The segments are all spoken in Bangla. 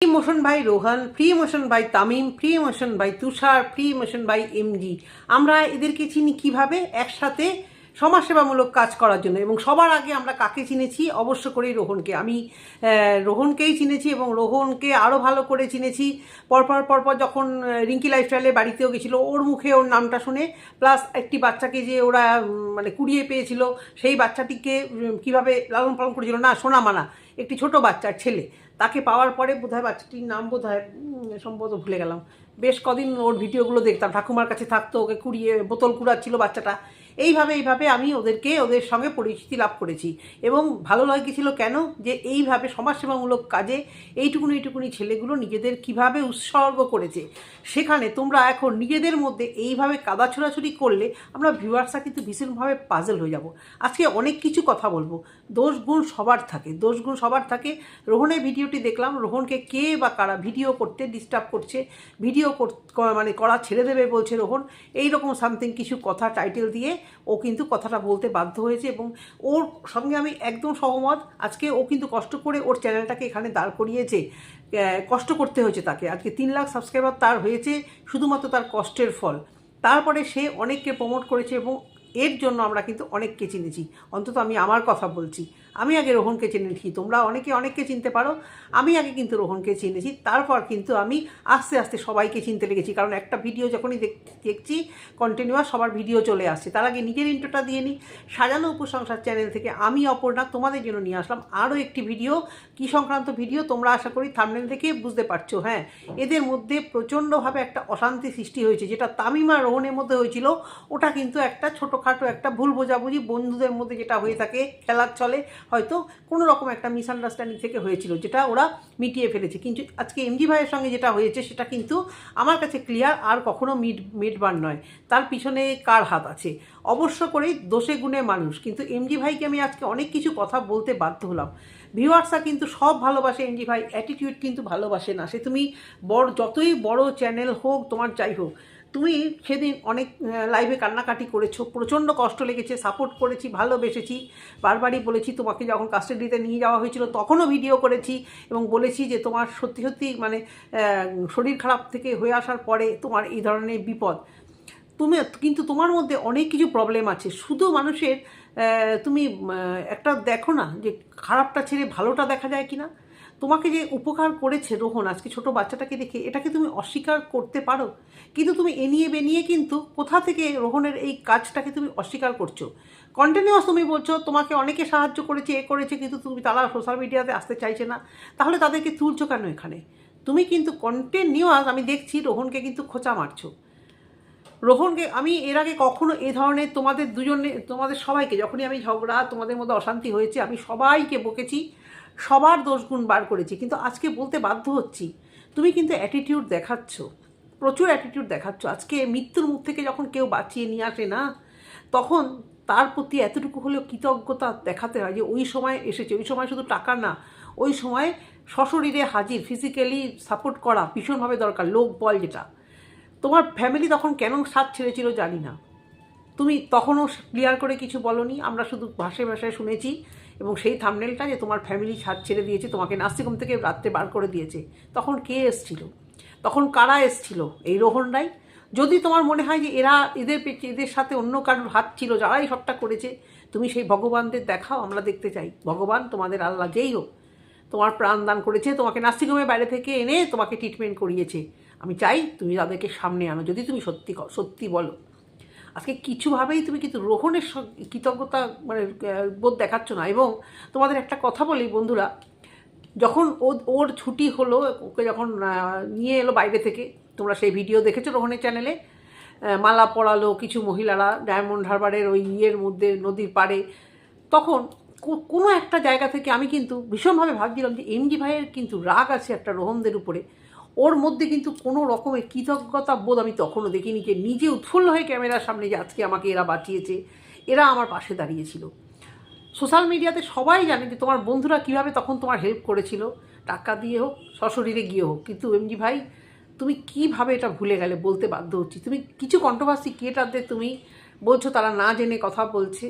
Free motion by Rohan free motion by Tamim free motion by Tushar free motion by MG আমরা এদেরকে চিনি কীভাবে? একসাথে সমাজসেবামূলক কাজ করার জন্য। এবং সবার আগে আমরা কাকে চিনেছি? অবশ্য করেই রোহনকে। আমি রোহনকেই চিনেছি এবং রোহনকে আরও ভালো করে চিনেছি। পরপর পরপর যখন রিঙ্কি লাইফস্টাইলে বাড়িতেও গেছিল, ওর মুখে ওর নামটা শুনে, প্লাস একটি বাচ্চাকে যে ওরা মানে কুড়িয়ে পেয়েছিল, সেই বাচ্চাটিকে কীভাবে লালন পালন করেছিল, না সোনা মানা একটি ছোট বাচ্চার ছেলে। তাকে পাওয়ার পরে বোধহয় বাচ্চাটির নাম বোধহয় সম্ভবত ভুলে গেলাম। বেশ কদিন ওর ভিডিওগুলো দেখতাম, ঠাকুমার কাছে থাকতো, ওকে কুড়িয়ে, বোতল কুড়াচ্ছিল বাচ্চাটা। এইভাবে এইভাবে আমি ওদেরকে, ওদের সঙ্গে পরিচিতি লাভ করেছি। এবং ভালো লাগেছিল কেন? যে এইভাবে সমাজসেবামূলক কাজে এইটুকুনি এইটুকুনি ছেলেগুলো নিজেদের কীভাবে উৎসর্গ করেছে। সেখানে তোমরা এখন নিজেদের মধ্যে এইভাবে কাদা ছোড়াছুড়ি করলে আমরা ভিউয়ার্সরা কিন্তু ভীষণভাবে পাজল হয়ে যাব। আজকে অনেক কিছু কথা বলব। দোষ গুণ সবার থাকে। দোষ গুণ সবার থাকে। রোহনের ভিডিওটি দেখলাম। রোহনকে কে বা কারা ভিডিও করতে ডিস্টার্ব করছে? ভিডিও মানে করা ছেড়ে দেবে বলছে রোহন। এই রকম সামথিং কিছু কথা টাইটেল দিয়ে ও কিন্তু কথাটা বলতে বাধ্য হয়েছে এবং ওর সঙ্গে আমি একদম সহমত। আজকে ও কিন্তু কষ্ট করে ওর চ্যানেলটাকে এখানে দাঁড় করিয়েছে। কষ্ট করতে হয়েছে তাকে। আজকে তিন লাখ সাবস্ক্রাইবার তার হয়েছে, শুধুমাত্র তার কষ্টের ফল। তারপরে সে অনেককে প্রমোট করেছে এবং এর জন্য আমরা কিন্তু অনেককে চিনেছি। অন্তত আমি আমার কথা বলছি। আমি আগে রোহনকে চিনেছি, তোমরা অনেকে অনেককে চিনতে পারো। আমি আগে কিন্তু রোহনকে চিনেছি, তারপর কিন্তু আমি আস্তে আস্তে সবাইকে চিনতে লেগেছি। কারণ একটা ভিডিও যখনই দেখ- দেখছি কন্টিনিউয়াস সবার ভিডিও চলে আসছে। তার আগে নিজের ইন্টোটা দিয়ে নিই সাজানো উপসংসার চ্যানেল থেকে আমি, অপর্ণা, তোমাদের জন্য নিয়ে আসলাম আরও একটি ভিডিও। কি সংক্রান্ত ভিডিও তোমরা আশা করি থামনেল থেকে বুঝতে পারছ হ্যাঁ। এদের মধ্যে প্রচণ্ডভাবে একটা অশান্তি সৃষ্টি হয়েছে, যেটা তামিমা রোহনের মধ্যে হয়েছিল। ওটা কিন্তু একটা ছোটোখাটো একটা ভুল বোঝাবুঝি বন্ধুদের মধ্যে যেটা হয়ে থাকে, খেলার চলে হয়তো কোনো রকম একটা মিসআন্ডারস্ট্যান্ডিং থেকে হয়েছিল, যেটা ওরা মিটিয়ে ফেলেছে। কিন্তু আজকে এমজি ভাইয়ের সঙ্গে যেটা হয়েছে, সেটা কিন্তু আমার কাছে ক্লিয়ার আর কখনো মিট মিটবার নয়। তার পিছনে কার হাত আছে? অবশ্য করেই দোষে গুণে মানুষ। কিন্তু এমজি ভাইকে আমি আজকে অনেক কিছু কথা বলতে বাধ্য হলাম। ভিউয়ার্সরা কিন্তু সব ভালোবাসে এমজি ভাই অ্যাটিটিউড কিন্তু ভালোবাসে না। সে তুমি বড়, যতই বড় চ্যানেল হোক, তোমার যাই হোক তুমি সেদিন অনেক লাইভে কান্নাকাটি করেছ, প্রচণ্ড কষ্ট লেগেছে সাপোর্ট করেছি, ভালোবেসেছি। বারবারই বলেছি তোমাকে যখন কাস্টাডিতে নিয়ে যাওয়া হয়েছিল, তখনও ভিডিও করেছি এবং বলেছি যে তোমার সত্যি সত্যি মানে শরীর খারাপ থেকে হয়ে আসার পরে তোমার এই ধরনের বিপদ। তুমি, কিন্তু তোমার মধ্যে অনেক কিছু প্রবলেম আছে। শুধু মানুষের তুমি একটা দেখো না যে খারাপটা ছেড়ে ভালোটা দেখা যায় কি না তোমাকে যে উপকার করেছে রোহন আজকে ছোট বাচ্চাটাকে দেখে এটাকে তুমি অস্বীকার করতে পারো? কিন্তু তুমি এ নিয়ে বেনিয়ে কিন্তু কোথা থেকে রোহনের এই কাজটাকে তুমি অস্বীকার করছ? কন্টিনিউয়াস তুমি বলছো, তোমাকে অনেকে সাহায্য করেছে, এ করেছে, কিন্তু তুমি তারা সোশ্যাল মিডিয়াতে আসতে চাইছে না। তাহলে তাদেরকে তুলছো কেন এখানে? তুমি কিন্তু কন্টিনিউয়াস আমি দেখছি রোহনকে কিন্তু খোঁচা মারছো। রোহনকে, আমি এর আগে কখনো এ ধরনের তোমাদের দুজনে, তোমাদের সবাইকে, যখনই আমি ঝগড়া, তোমাদের মধ্যে অশান্তি হয়েছে, আমি সবাইকে বকেছি। সবার দোষগুণ বার করেছি, কিন্তু আজকে বলতে বাধ্য হচ্ছি। তুমি কিন্তু অ্যাটিটিউড দেখাচ্ছ, প্রচুর অ্যাটিটিউড দেখাচ্ছ। আজকে মৃত্যুর মুখ থেকে যখন কেউ বাঁচিয়ে নিয়ে আসে না, তখন তার প্রতি এতটুকু হলেও কৃতজ্ঞতা দেখাতে হয় যে ওই সময় এসেছে। ওই সময় শুধু টাকা না, ওই সময় সশরীরে হাজির ফিজিক্যালি সাপোর্ট করা ভীষণভাবে দরকার, লোক বল যেটা। তোমার ফ্যামিলি তখন কেন সাথ ছেড়েছিল জানি না। তুমি তখনও ক্লিয়ার করে কিছু বলনি, আমরা শুধু ভাষায় ভাষায় শুনেছি এবং সেই থামনেলটা যে তোমার ফ্যামিলি ছাদ ছেড়ে দিয়েছে, তোমাকে নাস্তিকম থেকে রাত্রে বার করে দিয়েছে। তখন কে এসছিল? তখন কারা এসছিল? এই রোহনরাই যদি তোমার মনে হয় যে এরা এদের পেছনে এদের সাথে অন্য কারোর হাত ছিল, যারাই সবটা করেছে, তুমি সেই ভগবানদের দেখাও, আমরা দেখতে চাই। ভগবান তোমাদের আল্লাহ, যেই হোক, তোমার প্রাণ দান করেছে, তোমাকে নার্সিংহোমের বাইরে থেকে এনে তোমাকে ট্রিটমেন্ট করিয়েছে। আমি চাই তুমি তাদেরকে সামনে আনো। যদি তুমি সত্যি সত্যি বলো। আজকে কিছুভাবেই তুমি কিন্তু রোহণের কৃতজ্ঞতা মানে বোধ দেখাচ্ছ না। এবং তোমাদের একটা কথা বলি বন্ধুরা, যখন ওর ছুটি হলো, ওকে যখন নিয়ে এলো বাইরে থেকে, তোমরা সেই ভিডিও দেখেছ রোহণের চ্যানেলে মালা পরালো কিছু মহিলারা ডায়মন্ড হারবারের ওই ইয়ের মধ্যে, নদীর পাড়ে। তখন কোনো একটা জায়গা থেকে আমি কিন্তু ভীষণভাবে ভাবছিলাম যে এমজি ভাইয়ের কিন্তু রাগ আছে একটা রোহনদের উপরে। ওর মধ্যে কিন্তু কোনো রকমের কৃতজ্ঞতা বোধ আমি তখনও দেখিনি যে নিজে উৎফুল্ল হয়ে ক্যামেরার সামনে যে আজকে আমাকে এরা বাঁচিয়েছে এরা আমার পাশে দাঁড়িয়েছিল। সোশ্যাল মিডিয়াতে সবাই জানে যে তোমার বন্ধুরা কীভাবে তখন তোমার হেল্প করেছিল টাকা দিয়ে হোক, সশরীরে গিয়ে হোক। কিন্তু এমজি ভাই, তুমি কীভাবে এটা ভুলে গেলে বলতে বাধ্য হচ্ছি? তুমি কিছু কন্ট্রোভার্সি ক্রিয়েটারদের তুমি বলছো, তারা না জেনে কথা বলছে।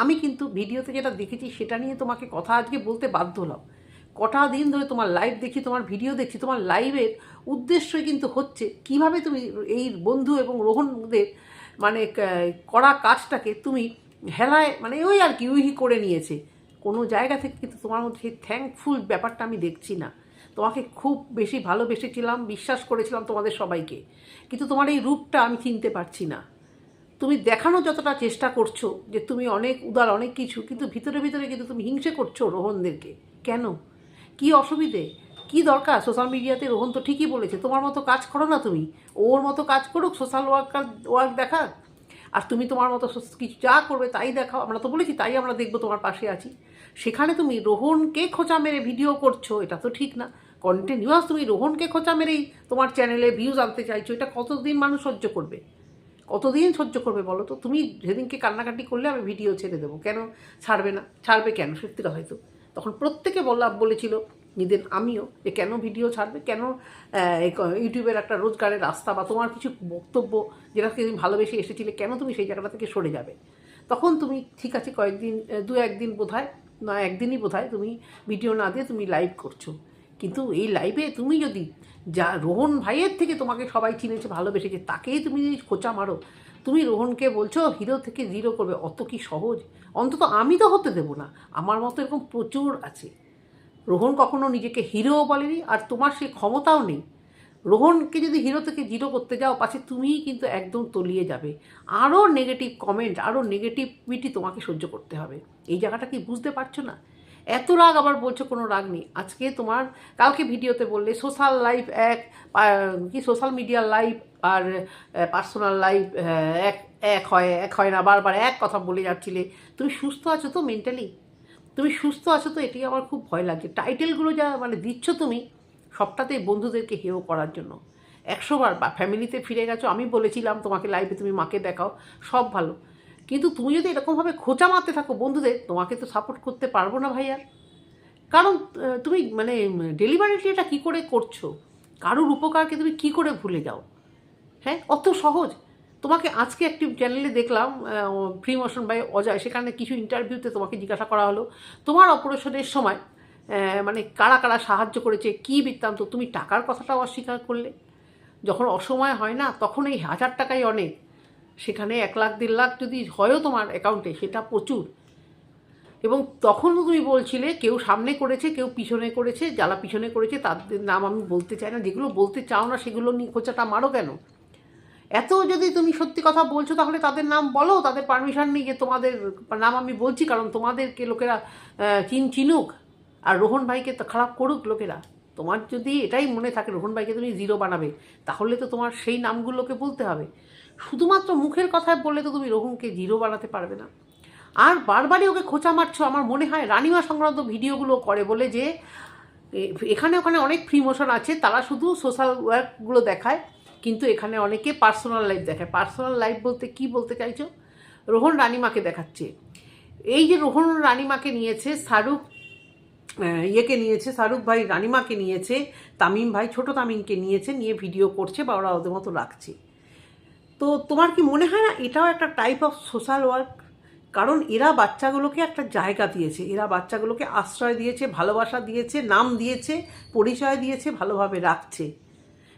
আমি কিন্তু ভিডিওতে যেটা দেখেছি, সেটা নিয়ে তোমাকে কথা আজকে বলতে বাধ্য হলাম। কটা দিন ধরে তোমার লাইভ দেখি, তোমার ভিডিও দেখছি তোমার লাইভের উদ্দেশ্যই কিন্তু হচ্ছে কীভাবে তুমি এই বন্ধু এবং রোহনদের মানে করা কাজটাকে তুমি হেলায় মানে ওই আর কি, উইহি করে নিয়েছে। কোনো জায়গা থেকে কিন্তু তোমার মধ্যে সেই থ্যাঙ্কফুল ব্যাপারটা আমি দেখছি না। তোমাকে খুব বেশি ভালোবেসেছিলাম, বিশ্বাস করেছিলাম তোমাদের সবাইকে। কিন্তু তোমার এই রূপটা আমি চিনতে পারছি না। তুমি দেখানো যতটা চেষ্টা করছ যে তুমি অনেক উদার, অনেক কিছু, কিন্তু ভিতরে ভিতরে কিন্তু তুমি হিংসে করছ রোহনদেরকে। কেন? কি অসুবিধে? কি দরকার? সোশ্যাল মিডিয়াতে রোহন তো ঠিকই বলেছে, তোমার মতো কাজ করো না তুমি। ওর মতো কাজ করুক সোশ্যাল ওয়ার্কার ওয়ার্ক দেখা আর তুমি তোমার মতো কিছু যা করবে তাই দেখাও। আমরা তো বলেছি, তাই আমরা দেখব তোমার পাশে আছি। সেখানে তুমি রোহনকে খোঁচা মেরে ভিডিও করছ, এটা তো ঠিক না। কন্টিনিউয়াস তুমি রোহনকে খোঁচা মেরেই তোমার চ্যানেলে ভিউজ আনতে চাইছো, এটা কতদিন মানুষ সহ্য করবে? কতদিন সহ্য করবে বলো তো? তুমি যেদিনকে কান্নাকাটি করলে আমি ভিডিও ছেড়ে দেবো। কেন? ছাড়বে না? ছাড়বে কেন? সত্যিটা হয়তো। তখন প্রত্যেকে বললাম বলেছিল নিজের আমিও যে কেন ভিডিও ছাড়বে? কেন ইউটিউবের একটা রোজগারের রাস্তা বা তোমার কিছু বক্তব্য যেটাকে তুমি ভালোবেসে এসেছিলে, কেন তুমি সেই জায়গাটা থেকে সরে যাবে? তখন তুমি, ঠিক আছে, কয়েকদিন দু, একদিন বোধহয়, না, একদিনই বোধহয় তুমি ভিডিও না দিয়ে তুমি লাইভ করছ। কিন্তু এই লাইভে তুমি যদি যা, রোহন ভাইয়ের থেকে তোমাকে সবাই চিনেছে, ভালোবেসেছে, তাকেই তুমি যদি খোঁচা মারো তুমি রোহনকে বলছো হিরো থেকে জিরো করবে, অত কি সহজ? অন্তত আমি তো হতে দেবো না। আমার মতো এরকম প্রচুর আছে। রোহন কখনো নিজেকে হিরোও বলেনি, আর তোমার সেই ক্ষমতাও নেই। রোহনকে যদি হিরো থেকে জিরো করতে যাও পাশে তুমিই কিন্তু একদম তলিয়ে যাবে। আরও নেগেটিভ কমেন্ট আরও নেগেটিভিটি তোমাকে সহ্য করতে হবে। এই জায়গাটা কি বুঝতে পারছ না? এত রাগ আবার বলছো কোনো রাগ নেই। আজকে তোমার, কালকে ভিডিওতে বললে সোশ্যাল লাইফ এক কি সোশ্যাল মিডিয়া লাইফ আর পার্সোনাল লাইফ এক এক হয় এক হয় না, বারবার এক কথা বলে যাচ্ছিলে। তুমি সুস্থ আছো তো মেন্টালি তুমি সুস্থ আছো তো এটি আমার খুব ভয় লাগছে। টাইটেলগুলো যা মানে দিচ্ছ তুমি, সবটাতেই বন্ধুদেরকে হেও করার জন্য। একশোবার বা ফ্যামিলিতে ফিরে গেছো, আমি বলেছিলাম তোমাকে লাইভে তুমি মাকে দেখাও, সব ভালো। কিন্তু তুমি যদি এরকমভাবে খোঁচা মারতে থাকো বন্ধুদের, তোমাকে তো সাপোর্ট করতে পারব না ভাইয়া। কারণ তুমি মানে ডেলিভারিটি এটা কী করে করছ? কারোর উপকারকে তুমি কী করে ভুলে যাও? হ্যাঁ অত সহজ। তোমাকে আজকে একটি চ্যানেলে দেখলাম ফ্রি মোশন বাই অজয়, সেখানে কিছু ইন্টারভিউতে তোমাকে জিজ্ঞাসা করা হলো, তোমার অপারেশনের সময় মানে কারা কারা সাহায্য করেছে, কী বৃত্তান্ত, তুমি টাকার কথাটাও অস্বীকার করলে। যখন অসময় হয় না, তখন এই হাজার টাকাই অনেক। সেখানে এক লাখ, দেড় লাখ যদি হয়ও তোমার অ্যাকাউন্টে সেটা প্রচুর। এবং তখনও তুমি বলছিলে, কেউ সামনে করেছে, কেউ পিছনে করেছে, যারা পিছনে করেছে তাদের নাম আমি বলতে চাই না, যেগুলো বলতে চাও না, সেগুলো নিয়ে খোঁচাটা মারো কেন? এত যদি তুমি সত্যি কথা বলছো, তাহলে তাদের নাম বলো, তাদের পারমিশন নেই যে তোমাদের নাম আমি বলছি, কারণ তোমাদেরকে লোকেরা চিন চিনুক। আর রোহন ভাইকে তো খারাপ করুক লোকেরা। তোমার যদি এটাই মনে থাকে, রোহন ভাইকে তুমি জিরো বানাবে, তাহলে তো তোমার সেই নামগুলোকে বলতে হবে। শুধুমাত্র মুখের কথায় বললে তো তুমি রোহনকে জিরো বানাতে পারবে না। আর বারবারই ওকে খোঁচা মারছো, আমার মনে হয় রানিমা সংক্রান্ত ভিডিওগুলো করে বলে যে এখানে ওখানে অনেক ফ্রি মোশন আছে, তারা শুধু সোশ্যাল ওয়ার্কগুলো দেখায়, কিন্তু এখানে অনেকে পার্সোনাল লাইফ দেখায়। পার্সোনাল লাইফ বলতে কি বলতে চাইছো? রোহন রানিমাকে দেখাচ্ছে। এই যে রোহন রানিমাকে নিয়েছে, শাহরুখ ইয়েকে নিয়েছে, শাহরুখ ভাই রানিমাকে নিয়েছে, তামিম ভাই, ছোট তামিমকে নিয়েছে, নিয়ে ভিডিও করছে বা ওরা ওদের মতো রাখছে। তো তোমার কি মনে হয় না এটাও একটা টাইপ অফ সোশ্যাল ওয়ার্ক কারণ এরা বাচ্চাগুলোকে একটা জায়গা দিয়েছে, এরা বাচ্চাগুলোকে আশ্রয় দিয়েছে, ভালোবাসা দিয়েছে, নাম দিয়েছে, পরিচয় দিয়েছে, ভালোভাবে রাখছে।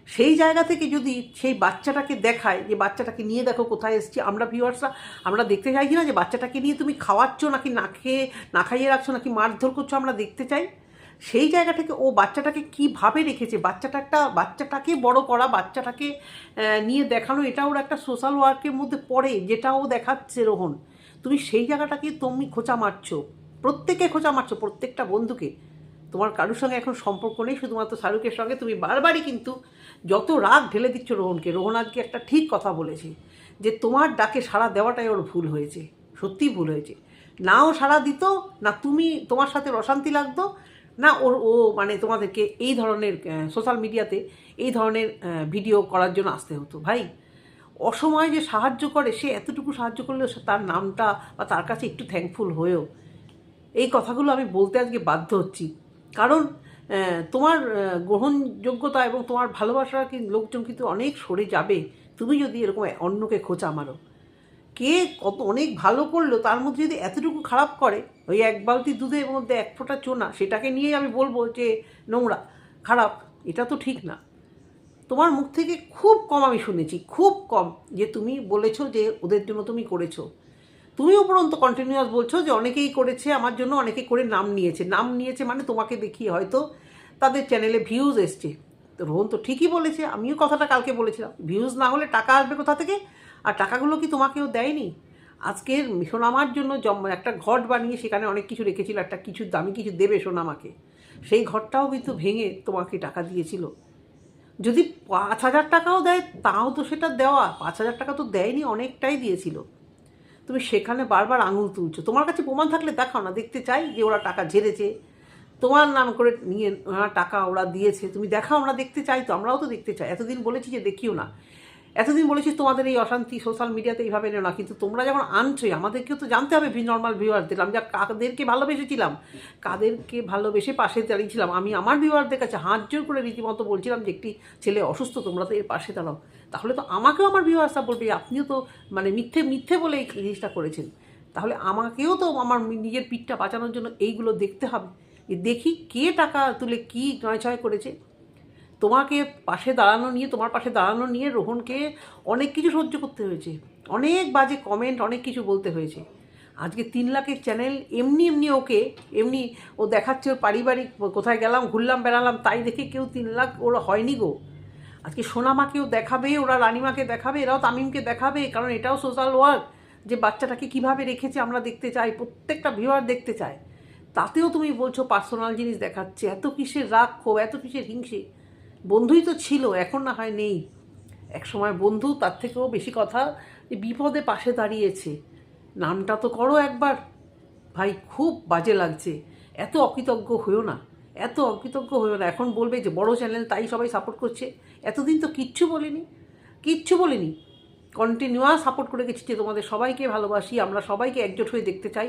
সেই জায়গা থেকে যদি সেই বাচ্চাটাকে দেখায় যে বাচ্চাটাকে নিয়ে দেখো কোথায় এসছি, আমরা ভিউয়ার্সরা আমরা দেখতে চাইছি না যে বাচ্চাটাকে নিয়ে তুমি খাওয়াচ্ছ নাকি না খেয়ে, না খাইয়ে রাখছো নাকি মারধর করছ, আমরা দেখতে চাই। সেই জায়গা থেকে ও বাচ্চাটাকে কীভাবে রেখেছে? বাচ্চাটা একটা, বাচ্চাটাকে বড় করা, বাচ্চাটাকে নিয়ে দেখানো, এটা ওর একটা সোশ্যাল ওয়ার্কের মধ্যে পড়ে, যেটা ও দেখাচ্ছে রোহন। তুমি সেই জায়গাটাকে তুমি খোঁচা মারছো। প্রত্যেকে খোঁচা মারছো, প্রত্যেকটা বন্ধুকে। তোমার কারোর সঙ্গে এখন সম্পর্ক নেই, শুধুমাত্র শাহরুখের সঙ্গে তুমি বারবারই কিন্তু যত রাগ ঢেলে দিচ্ছ রোহনকে, রোহন আজকে একটা ঠিক কথা বলেছে, যে তোমার ডাকে সাড়া দেওয়াটাই ওর ভুল হয়েছে, সত্যিই ভুল হয়েছে। না ও সাড়া দিত, না তুমি তোমার সাথে অশান্তি লাগতো না, ওর, ও মানে তোমাদেরকে এই ধরনের সোশ্যাল মিডিয়াতে এই ধরনের ভিডিও করার জন্য আসতে হতো। ভাই, অসময়ে যে সাহায্য করে, সে এতটুকু সাহায্য করলেও তার নামটা বা তার কাছে একটু থ্যাঙ্কফুল হয়েও। এই কথাগুলো আমি বলতে আজকে বাধ্য হচ্ছি। কারণ তোমার গ্রহণযোগ্যতা এবং তোমার ভালোবাসার কি লোকজন কিন্তু অনেক সরে যাবে। তুমি যদি এরকম অন্যকে খোঁচা মারো। কে কত অনেক ভালো করল, তার মধ্যে যদি এতটুকু খারাপ করে, ওই এক বালতি দুধের মধ্যে এক ফোঁটা চোনা, সেটাকে নিয়েই আমি বলব যে, নোংরা, খারাপ, এটা তো ঠিক না। তোমার মুখ থেকে খুব কম আমি শুনেছি, খুব কম, যে তুমি বলেছ যে ওদের জন্য তুমি করেছ। তুমি উপরন্ত কন্টিনিউয়াস বলছো যে অনেকেই করেছে, আমার জন্য অনেকে করে নাম নিয়েছে। নাম নিয়েছে মানে তোমাকে দেখিয়ে হয়তো তাদের চ্যানেলে ভিউজ এসছে। তো রোহন তো ঠিকই বলেছে, আমিও কথাটা কালকে বলেছিলাম। ভিউজ না হলে টাকা আসবে কোথা থেকে? আর টাকাগুলো কি তোমাকেও দেয়নি? আজকের সোনামার জন্য জম- একটা ঘট বানিয়ে সেখানে অনেক কিছু রেখেছিল, একটা কিছু দামি কিছু দেবে সোনামাকে। সেই ঘরটাও কিন্তু ভেঙে তোমাকে টাকা দিয়েছিল। যদি পাঁচ হাজার টাকাও দেয়, তাও তো সেটা দেওয়া। পাঁচ হাজার টাকা তো দেয়নি, অনেকটাই দিয়েছিল। তুমি সেখানে বারবার আঙুল তুলছো। তোমার কাছে প্রমাণ থাকলে দেখাও না, দেখতে চাই যে ওরা টাকা ঝেড়েছে। তোমার নাম করে নিয়ে টাকা ওরা দিয়েছে। তুমি দেখাও আমরা দেখতে চাই তো, আমরাও তো দেখতে চাই। এতদিন বলেছি যে দেখিও না। এতদিন বলেছি তোমাদের এই অশান্তি সোশ্যাল মিডিয়াতে এইভাবে নেও না, কিন্তু তোমরা যখন আনছোই আমাদেরকেও তো জানতে হবে নর্মাল ভিউয়ারদের আমি যা কাদেরকে ভালোবেসেছিলাম, কাদেরকে ভালোবেসে পাশে দাঁড়িয়েছিলাম, আমি আমার ভিউয়ারদের কাছে হাত জোর করে রীতিমতো বলছিলাম যে, একটি ছেলে অসুস্থ, তোমরা তো এর পাশে দাঁড়াও। তাহলে তো আমাকেও আমার ভিউয়ার্সরা বলবে আপনিও তো মানে মিথ্যে মিথ্যে বলে এই জিনিসটা করেছেন। তাহলে আমাকেও তো আমার নিজের পিঠটা বাঁচানোর জন্য এইগুলো দেখতে হবে। দেখি কে টাকা তুলে কী নয় ছয় করেছে। তোমাকে পাশে দাঁড়ানো নিয়ে, তোমার পাশে দাঁড়ানো নিয়ে রোহনকে অনেক কিছু সহ্য করতে হয়েছে। অনেক বাজে কমেন্ট অনেক কিছু বলতে হয়েছে। আজকে তিন লাখের চ্যানেল এমনি এমনি ওকে, এমনি ও দেখাচ্ছে ওর পারিবারিক, কোথায় গেলাম, ঘুরলাম, বেড়ালাম, তাই দেখে কেউ তিন লাখ ওরা হয়নি গো। আজকে সোনামাকেও দেখাবে, ওরা রানিমাকে দেখাবে, এরাও তামিমকে দেখাবে, কারণ এটাও সোশ্যাল ওয়ার্ক যে বাচ্চাটাকে কীভাবে রেখেছে আমরা দেখতে চাই, প্রত্যেকটা ভিউয়ার দেখতে চায়। তাতেও তুমি বলছো পার্সোনাল জিনিস দেখাচ্ছে, এত কিসের রাগ ক্ষোভ, এত কিসের হিংসে। বন্ধুই তো ছিল, এখন না হয় নেই। এক সময় বন্ধু, তার থেকেও বেশি কথা বিপদে পাশে দাঁড়িয়েছে। নামটা তো করো একবার। ভাই, খুব বাজে লাগছে। এত অকৃতজ্ঞ হইও না, এত অকৃতজ্ঞ হইও না। এখন বলবে যে, বড় চ্যানেল, তাই সবাই সাপোর্ট করছে। এতদিন তো কিচ্ছু বলিনি কিচ্ছু বলিনি। কন্টিনিউয়াস সাপোর্ট করে গেছি যে তোমাদের সবাইকে ভালোবাসি, আমরা সবাইকে একজোট হয়ে দেখতে চাই।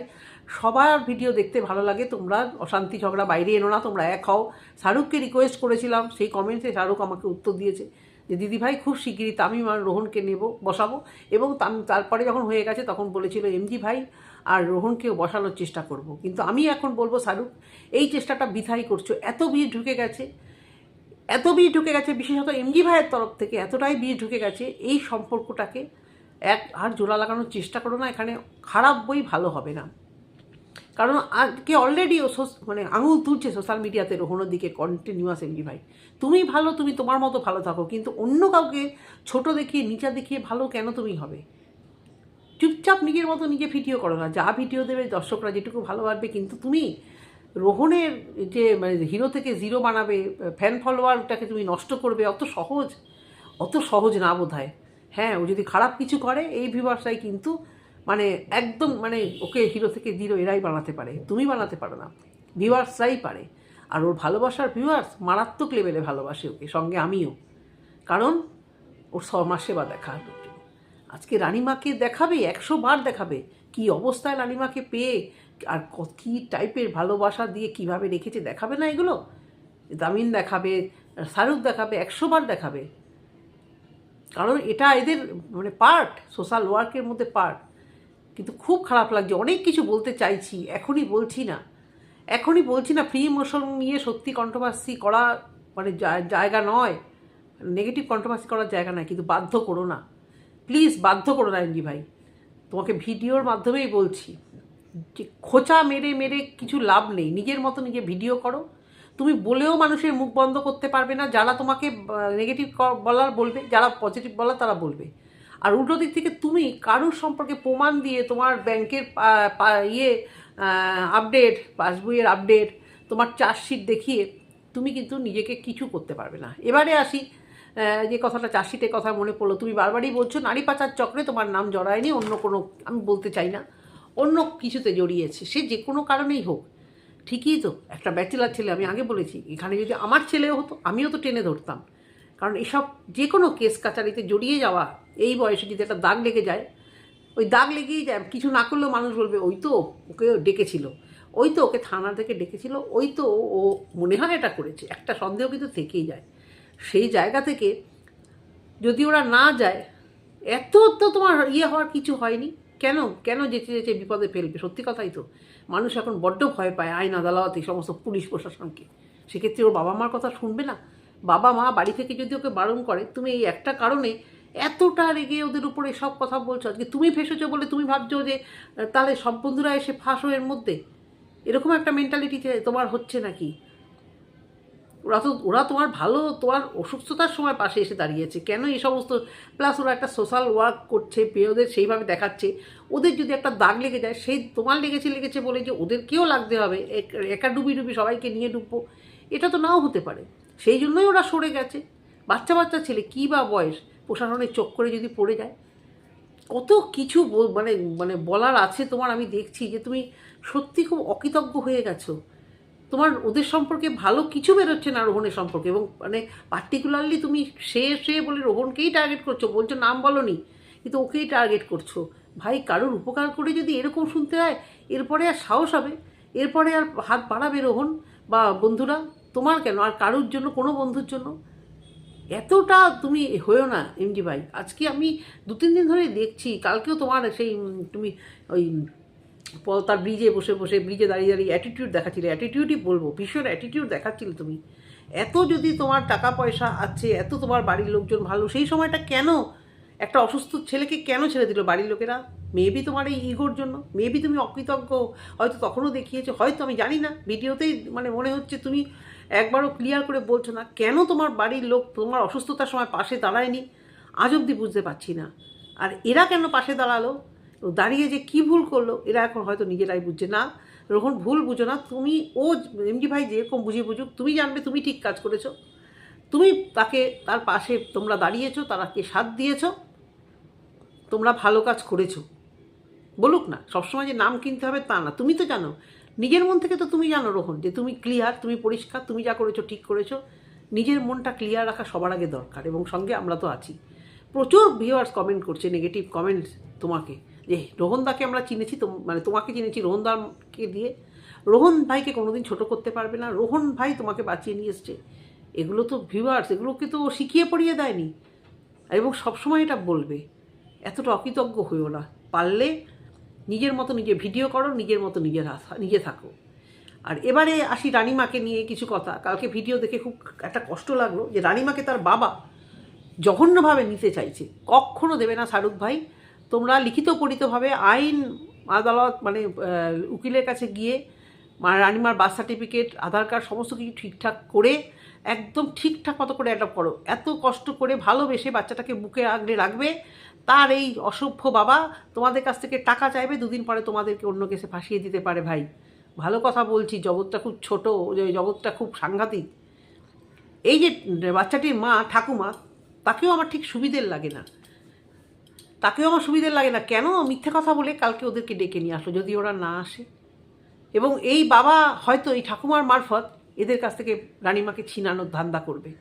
সবার ভিডিও দেখতে ভালো লাগে, তোমরা অশান্তি ঝগড়া বাইরে এনো না, তোমরা এক হও। শাহরুখকে রিকোয়েস্ট করেছিলাম, সেই কমেন্টে শাহরুখ আমাকে উত্তর দিয়েছে যে, দিদিভাই, খুব শিগগিরই তামিম আর রোহনকে নেব, বসাবো। এবং তারপরে যখন হয়ে গেছে, তখন বলেছিল এমজি ভাই আর রোহনকেও বসানোর চেষ্টা করব। কিন্তু আমি এখন বলব, শাহরুখ, এই চেষ্টাটা বিথাই করছ। এত বিয়ে ঢুকে গেছে এত বীজ ঢুকে গেছে, বিশেষত এমজি ভাইয়ের তরফ থেকে এতটাই বীজ ঢুকে গেছে, এই সম্পর্কটাকে এক আর জোড়া লাগানোর চেষ্টা করো না, এখানে খারাপ বই ভালো হবে না। কারণ আজকে অলরেডি ও মানে আঙুল তুলছে সোশ্যাল মিডিয়াতে রোহনের দিকে কন্টিনিউয়াস এমজি ভাই। তুমি ভালো, তুমি তোমার মতো ভালো থাকো, কিন্তু অন্য কাউকে ছোট দেখিয়ে, নিচা দেখিয়ে ভালো কেন তুমি হবে? চুপচাপ নিজের মতো নিজে ভিডিও করো না, যা ভিডিও দেবে দর্শকরা যেটুকু ভালো পারবে কিন্তু তুমি রোহনের যে মানে হিরো থেকে জিরো বানাবে ফ্যান ফলোয়ারটাকে তুমি নষ্ট করবে, অত সহজ অত সহজ না বোধ হয় হ্যাঁ ও যদি খারাপ কিছু করে, এই ভিউয়ার্সরাই কিন্তু মানে একদম মানে ওকে হিরো থেকে জিরো এরাই বানাতে পারে। তুমি বানাতে পারো না। ভিউয়ার্সরাই পারে। আর ওর ভালোবাসার ভিউয়ার্স মারাত্মক লেভেলে ভালোবাসে ওকে, সঙ্গে আমিও। কারণ, ওর সমাজ সেবা জন্য আজকে রানিমাকে দেখাবে, একশো বার দেখাবে, কি অবস্থায় রানিমাকে পেয়ে আর ক- টাইপের ভালোবাসা দিয়ে কীভাবে রেখেছে দেখাবে না এগুলো? দামিন দেখাবে, শাহরুখ দেখাবে, একশো বার দেখাবে। কারণ এটা এদের মানে পার্ট সোশ্যাল ওয়ার্কের মধ্যে পার্ট কিন্তু খুব খারাপ লাগছে। অনেক কিছু বলতে চাইছি, এখনই বলছি না। এখনই বলছি না ফ্রি মোশন নিয়ে সত্যি কন্ট্রোভার্সি করা মানে জায়গা নয়। নেগেটিভ কন্ট্রোভার্সি করার জায়গা নয়, কিন্তু বাধ্য করো না। প্লিজ বাধ্য করো না, এনজি ভাই। তোমাকে ভিডিওর মাধ্যমেই বলছি। যে খোঁচা মেরে মেরে কিছু লাভ নেই। নিজের মতো নিজে ভিডিও করো। তুমি বলেও মানুষের মুখ বন্ধ করতে পারবে না। যারা তোমাকে নেগেটিভ বলার বলবে, যারা পজিটিভ বলার তারা বলবে। আর উল্টো দিক থেকে তুমি কারুর সম্পর্কে প্রমাণ দিয়ে তোমার ব্যাংকের ইয়ে আপডেট পাসবইয়ের আপডেট তোমার চার্জশিট দেখিয়ে তুমি কিন্তু নিজেকে কিছু করতে পারবে না। এবারে আসি যে কথাটা চার্জশিটের কথা মনে পড়ল। তুমি বারবারই বলছো, নারী পাচার চক্রে তোমার নাম জড়ায়নি, অন্য কোনো, আমি বলতে চাই না। অন্য কিছুতে জড়িয়েছে, সে যে কোনো কারণেই হোক। ঠিকই তো, একটা ব্যাচেলার ছেলে, আমি আগে বলেছি, এখানে যদি আমার ছেলেও হতো, আমিও তো টেনে ধরতাম। কারণ এসব যে কোনো কেস কাচারিতে জড়িয়ে যাওয়া, এই বয়সে যদি একটা দাগ লেগে যায়, ওই দাগ লেগেই যায়, কিছু না করলেও মানুষ বলবে, ওই তো ওকে ডেকেছিল, ওই তো ওকে থানা থেকে ডেকেছিল, ওই তো ও মনে হয় এটা করেছে। একটা সন্দেহ কিন্তু থেকেই যায়। সেই জায়গা থেকে যদি ওরা না যায়, এত তো তোমার ইয়ে হওয়ার কিছু হয়নি। কেন কেন যেচে যেচে বিপদে ফেলবে? সত্যি কথাই তো। মানুষ এখন বড্ড ভয় পায় আইন, আদালত, এই সমস্ত পুলিশ প্রশাসনকে। সেক্ষেত্রে ওর বাবা মার কথা শুনবে না? বাবা মা বাড়ি থেকে যদি ওকে বারণ করে, তুমি এই একটা কারণে এতটা রেগে ওদের উপরে সব কথা বলছো? আজকে তুমি ফেসেছো বলে তুমি ভাবছ যে, তাহলে সব বন্ধুরা এসে ফাঁসো এর মধ্যে? এরকম একটা মেন্টালিটি তোমার হচ্ছে নাকি? ওরা তো, ওরা তোমার ভালো তোমার অসুস্থতার সময় পাশে এসে দাঁড়িয়েছে। কেন এই সমস্ত, প্লাস ওরা একটা সোশ্যাল ওয়ার্ক করছে পেয়ে ওদের সেইভাবে দেখাচ্ছে। ওদের যদি একটা দাগ লেগে যায়, সেই তোমার লেগেছে লেগেছে বলে যে ওদেরকেও লাগতে হবে। এক- ডুবি ডুবি সবাইকে নিয়ে ডুববো। এটা তো নাও হতে পারে। সেই জন্যই ওরা সরে গেছে। বাচ্চা বাচ্চা ছেলে, কী বা বয়স? প্রশাসনের চোখ করে যদি পড়ে যায়। কত কিছু মানে মানে বলার আছে তোমার আমি দেখছি যে তুমি সত্যি খুব অকৃতজ্ঞ হয়ে গেছো। তোমার ওদের সম্পর্কে ভালো কিছু বেরোচ্ছে না রোহনের সম্পর্কে এবং মানে পার্টিকুলারলি তুমি সে সে বলে রোহনকেই টার্গেট করছ, বলছো নাম বলনি, কিন্তু ওকেই টার্গেট করছ। ভাই, কারোর উপকার করে যদি এরকম শুনতে হয়, এরপরে আর সাহস হবে, এরপরে আর হাত বাড়াবে রোহন বা বন্ধুরা, তোমার কেন? আর কারোর জন্য, কোনো বন্ধুর জন্য? এতটা তুমি হয়েও না এমজি ভাই। আজকে আমি দু তিন দিন ধরে দেখছি, কালকেও তোমার সেই তুমি ওই তার ব্রিজে বসে বসে ব্রিজে দাঁড়িয়ে দাঁড়িয়ে অ্যাটিটিউড দেখাচ্ছিলে। অ্যাটিটিউডই বলব, ভীষণ অ্যাটিটিউড দেখাচ্ছিলে তুমি। এত যদি তোমার টাকা পয়সা আছে, এত তোমার বাড়ির লোকজন ভালো, সেই সময়টা কেন একটা অসুস্থ ছেলেকে কেন ছেড়ে দিল বাড়ির লোকেরা? মেবি তোমার এই ইগোর জন্য মেবি তুমি অকৃতজ্ঞ, হয়তো তখনও দেখিয়েছো, হয়তো আমি জানি না। ভিডিওতেই মানে মনে হচ্ছে তুমি একবারও ক্লিয়ার করে বলছো না, কেন তোমার বাড়ির লোক তোমার অসুস্থতার সময় পাশে দাঁড়ায়নি? আজ অব্দি বুঝতে পারছি না। আর এরা কেন পাশে দাঁড়াল? ও দাঁড়িয়ে যে কি ভুল করল, এরা এখন হয়তো নিজেরাই বুঝছে। না, রোহন, ভুল বুঝো না। তুমি, ও এমজি ভাই যেরকম বুঝিয়ে বুঝুক, তুমি জানবে তুমি ঠিক কাজ করেছ। তুমি তাকে, তার পাশে তোমরা দাঁড়িয়েছো তারাকে সাথ দিয়েছ, তোমরা ভালো কাজ করেছ। বলুক না, সবসময় যে নাম কিনতে হবে তা না। তুমি তো জানো, নিজের মন থেকে তো তুমি জানো, রোহন, যে তুমি ক্লিয়ার তুমি পরিষ্কার, তুমি যা করেছ, ঠিক করেছ। নিজের মনটা ক্লিয়ার রাখা সবার আগে দরকার, এবং সঙ্গে আমরা তো আছি। প্রচুর ভিউয়ার্স কমেন্ট করছে নেগেটিভ কমেন্টস তোমাকে। যে রোহনদাকে আমরা চিনেছি, তো মানে তোমাকে চিনেছি রোহনদাকে দিয়ে। রোহন ভাইকে কোনোদিন ছোট করতে পারবে না। রোহন ভাই তোমাকে বাঁচিয়ে নিয়ে এসছে। এগুলো তো ভিউয়ার্স এগুলোকে তো শিখিয়ে পড়িয়ে দেয়নি। এবং সবসময় এটা বলবে, এতটা অকৃতজ্ঞ হইও না। পারলে নিজের মতো নিজে ভিডিও করো, নিজের মতো নিজের নিজে থাকো। আর এবারে আসি রানিমাকে নিয়ে কিছু কথা। কালকে ভিডিও দেখে খুব একটা কষ্ট লাগল যে রানিমাকে তার বাবা জঘন্যভাবে নিতে চাইছে। কখনো দেবে না শাহরুখ ভাই। তোমরা লিখিত পরিতভাবে আইন আদালত মানে উকিলের কাছে গিয়ে মা, রানিমার বার্থ সার্টিফিকেট, আধার কার্ড সমস্ত কিছু ঠিকঠাক করে, একদম ঠিকঠাক মতো করে অ্যাডপ্ট করো। এত কষ্ট করে ভালোবেসে বাচ্চাটাকে বুকে আগলে রাখবে, তার এই অসভ্য বাবা তোমাদের কাছ থেকে টাকা চাইবে, দুদিন পরে তোমাদেরকে অন্য কেসে ফাঁসিয়ে দিতে পারে ভাই। ভালো কথা বলছি, জগৎটা খুব ছোট জগৎটা খুব সাংঘাতিক। এই যে বাচ্চাটির মা, ঠাকুমা, তাকেও আমার ঠিক সুবিধের লাগে না। তাকেও আমার সুবিধের লাগে না। কেন? মিথ্যে কথা বলে কালকে ওদেরকে ডেকে নিয়ে আসলো, যদি ওরা না আসে। এবং এই বাবা হয়তো এই ঠাকুমার মারফত এদের কাছ থেকে রানিমাকে ছিনানোর ধান্দা করবে।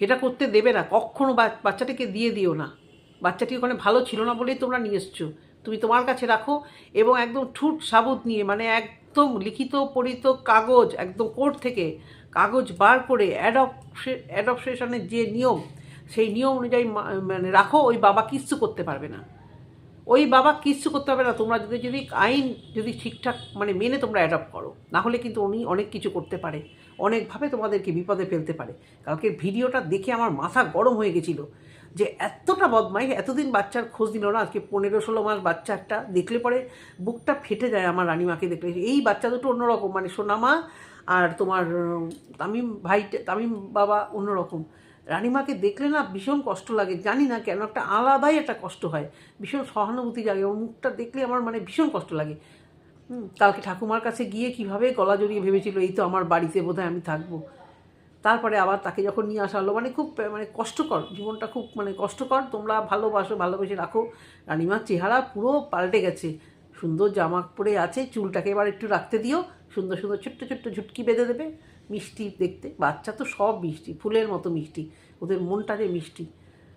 এটা করতে দেবে না। কখনো বা- বাচ্চাটিকে দিয়ে দিও না। বাচ্চাটি ওখানে ভালো ছিল না বলেই তোমরা নিয়ে এসছো। তুমি তোমার কাছে রাখো এবং একদম ঠুট সাবুত নিয়ে মানে একদম লিখিত পরিত কাগজ, একদম কোর্ট থেকে কাগজ বার করে অ্যাডপশে অ্যাডপশনের যে নিয়ম সেই নিয়ম অনুযায়ী মানে রাখো, ওই বাবা কিচ্ছু করতে পারবে না। ওই বাবা কিচ্ছু করতে হবে না, তোমরা যদি যদি আইন যদি ঠিকঠাক মানে মেনে তোমরা অ্যাডপ্ট করো, না হলে কিন্তু উনি অনেক কিছু করতে পারে, অনেকভাবে তোমাদেরকে বিপদে ফেলতে পারে। কালকের ভিডিওটা দেখে আমার মাথা গরম হয়ে গেছিল যে এতটা বদমাই এতদিন বাচ্চার খোঁজ দিল না, আজকে পনেরো ষোলো মাস বাচ্চা একটা দেখলে পরে বুকটা ফেটে যায় আমার রানিমাকে দেখলে। এই বাচ্চা দুটো অন্যরকম মানে সোনামা আর তোমার তামিম ভাই তামিম বাবা অন্যরকম। রানিমাকে দেখলে না ভীষণ কষ্ট লাগে। জানি না কেন, একটা আলাদাই একটা কষ্ট হয়। ভীষণ সহানুভূতি জাগে ওর মুখটা দেখলে আমার মানে ভীষণ কষ্ট লাগে। কালকে ঠাকুমার কাছে গিয়ে কীভাবে গলা জড়িয়ে ভেবেছিল, এই তো আমার বাড়িতে বোধহয় আমি থাকব। তারপরে আবার তাকে যখন নিয়ে আসা হলো মানে খুব মানে কষ্টকর, জীবনটা খুব মানে কষ্টকর। তোমরা ভালোবাসো, ভালোবেসে রাখো। রানিমার চেহারা পুরো পাল্টে গেছে। সুন্দর জামা পরে আছে, চুলটাকে এবার একটু রাখতে দিও। সুন্দর সুন্দর ছোট্ট ছোট্ট ঝুটকি বেঁধে দেবে। মিষ্টি দেখতে। বাচ্চা তো সব মিষ্টি, ফুলের মতো মিষ্টি, ওদের মনটা যে মিষ্টি।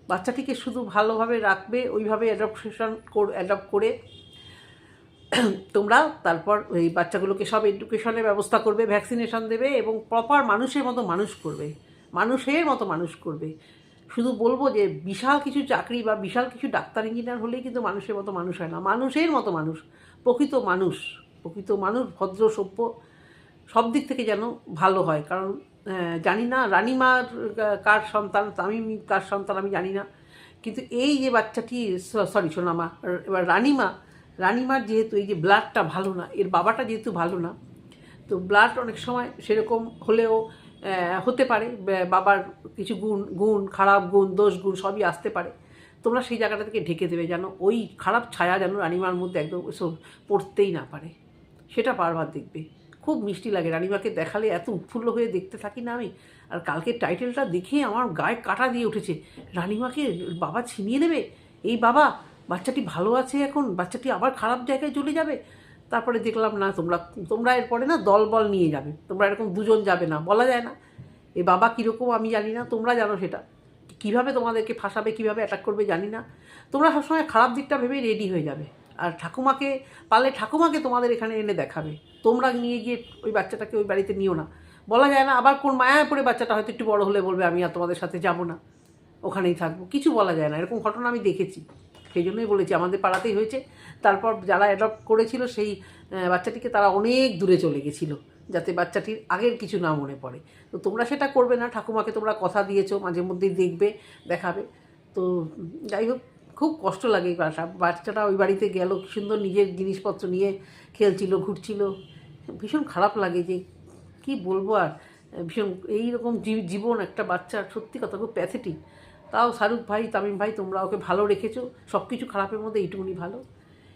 বাচ্চাটিকে শুধু ভালোভাবে রাখবে, ওইভাবে অ্যাডপ্টেশন অ্যাডপ্ট করে তোমরা তারপর এই বাচ্চাগুলোকে সব এডুকেশনের ব্যবস্থা করবে ভ্যাকসিনেশন দেবে এবং প্রপার মানুষের মতো মানুষ করবে। মানুষের মতো মানুষ করবে। শুধু বলব যে বিশাল কিছু চাকরি বা বিশাল কিছু ডাক্তার ইঞ্জিনিয়ার হলেই কিন্তু মানুষের মতো মানুষ হয় না। মানুষের মতো মানুষ, প্রকৃত মানুষ প্রকৃত মানুষ, ভদ্র, সভ্য সব দিক থেকে যেন ভালো হয়। কারণ জানি না রানিমার কার সন্তান, তামিম কার সন্তান আমি জানি না। কিন্তু এই যে বাচ্চাটি সরি সোনামা এবার রানিমা, রানিমার যেহেতু এই যে ব্লাডটা ভালো না, এর বাবাটা যেহেতু ভালো না, তো ব্লাড অনেক সময় সেরকম হলেও হতে পারে বাবার কিছু গুণ গুণ, খারাপ গুণ, দোষ গুণ সবই আসতে পারে। তোমরা সেই জায়গাটা থেকে ঢেকে দেবে যেন ওই খারাপ ছায়া যেন রানিমার মধ্যে একদম পড়তেই না পারে। সেটা বারবার দেখবে। খুব মিষ্টি লাগে। রানিমাকে দেখালে এত উৎফুল্ল হয়ে দেখতে থাকি না আমি। আর কালকের টাইটেলটা দেখে আমার গায়ে কাটা দিয়ে উঠেছে। রানিমাকে বাবা ছিনিয়ে নেবে? এই বাবা, বাচ্চাটি ভালো আছে এখন? বাচ্চাটি আবার খারাপ জায়গায় চলে যাবে? তারপরে দেখলাম, না, তোমরা তোমরা এরপরে না দল বল নিয়ে যাবে। তোমরা এরকম দুজন যাবে না, বলা যায় না। এ বাবা কীরকম আমি জানি না, তোমরা জানো সেটা। কীভাবে তোমাদেরকে ফাঁসাবে, কীভাবে অ্যাটাক করবে জানি না। তোমরা সবসময় খারাপ দিকটা ভেবেই রেডি হয়ে যাবে। আর ঠাকুমাকে, পারলে ঠাকুমাকে তোমাদের এখানে এনে দেখাবে। তোমরা নিয়ে গিয়ে ওই বাচ্চাটাকে ওই বাড়িতে নিও না। বলা যায় না, আবার কোন মায়া পড়ে বাচ্চাটা হয়তো একটু বড় হলে বলবে, আমি আর তোমাদের সাথে যাব না। ওখানেই থাকব। কিছু বলা যায় না, এরকম ঘটনা আমি দেখেছি। সেই জন্যই বলেছি, আমাদের পাড়াতেই হয়েছে। তারপর যারা অ্যাডপ্ট করেছিল সেই বাচ্চাটিকে তারা অনেক দূরে চলে গেছিল, যাতে বাচ্চাটির আগের কিছু না মনে পড়ে। তো তোমরা সেটা করবে না, ঠাকুমাকে তোমরা কথা দিয়েছ মাঝে মধ্যেই দেখবে, দেখাবে। তো যাই হোক খুব কষ্ট লাগে বাসা, বাচ্চাটা ওই বাড়িতে গেল সুন্দর নিজের জিনিসপত্র নিয়ে খেলছিল, ঘুরছিল। ভীষণ খারাপ লাগে যে কি বলব আর, ভীষণ এইরকম জীবন একটা বাচ্চার সত্যি কথা খুব প্যাথেটিক তাও শাহরুখ ভাই, তামিম ভাই, তোমরা ওকে ভালো রেখেছো সব কিছু খারাপের মধ্যে এইটুকুনি ভালো।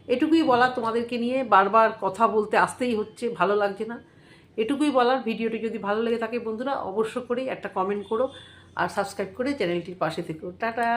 এটুকুই বলা তোমাদেরকে নিয়ে বারবার কথা বলতে আসতেই হচ্ছে, ভালো লাগছে না। এটুকুই বলার, ভিডিওটি যদি ভালো লেগে থাকে বন্ধুরা, অবশ্য করেই একটা কমেন্ট করো আর সাবস্ক্রাইব করে চ্যানেলটির পাশে থেকো। টাটা!